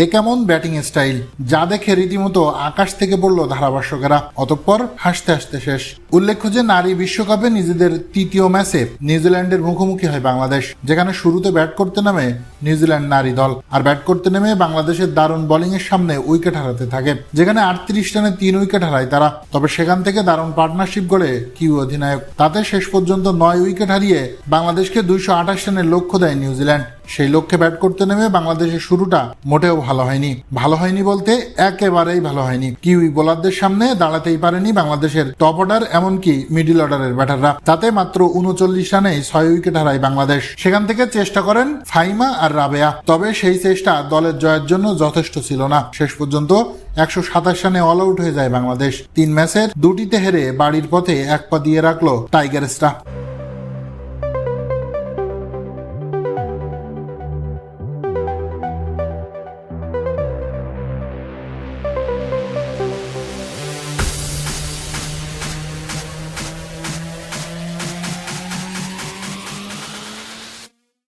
এ কেমন batting style? যা দেখে রীতিমতো আকাশ থেকে পড়ল ধারাভাষ্যকেরা। অতঃপর হাসতে হাসতে শেষ। উল্লেখ্য যে নারী বিশ্বকাপে নিজেদের তৃতীয় ম্যাচে নিউজিল্যান্ডের মুখোমুখি হয় বাংলাদেশ, যেখানে শুরুতে ব্যাট করতে নামে নিউজিল্যান্ড নারী দল, আর ব্যাট করতে নেমে বাংলাদেশের দারুণ বোলিং এর সামনে উইকেট হারাতে থাকে। যেখানে আটত্রিশ রানে তিন উইকেট হারায় তারা, তবে সেখান থেকে দারুণ পার্টনারশিপ গড়ে কিউ অধিনায়ক। তাতে শেষ পর্যন্ত নয় উইকেট হারিয়ে বাংলাদেশকে দুইশো আঠাশ রানের লক্ষ্য দেয় নিউজিল্যান্ড। সেই লক্ষ্যে ব্যাট করতে নেমে বাংলাদেশের শুরুটা মোটেও ভালো হয়নি। ভালো হয়নি বলতে একেবারেই ভালো হয়নি। কিউই বোলারদের সামনে দাঁড়াতেই পারেনি বাংলাদেশের টপ অর্ডার, এমনকি মিডিল অর্ডারের ব্যাটাররা। তাতে মাত্র উনচল্লিশ রানে ছয় উইকেট হারায় বাংলাদেশ। সেখান থেকে চেষ্টা করেন ফাইমা আর রাবেয়া। তবে সেই চেষ্টা দলের জয়ের জন্য যথেষ্ট ছিল না। শেষ পর্যন্ত একশো সাতাশ রানে অল আউট হয়ে যায় বাংলাদেশ। তিন ম্যাচের দুটিতে হেরে বাড়ির পথে এক পা দিয়ে রাখল টাইগার্সরা।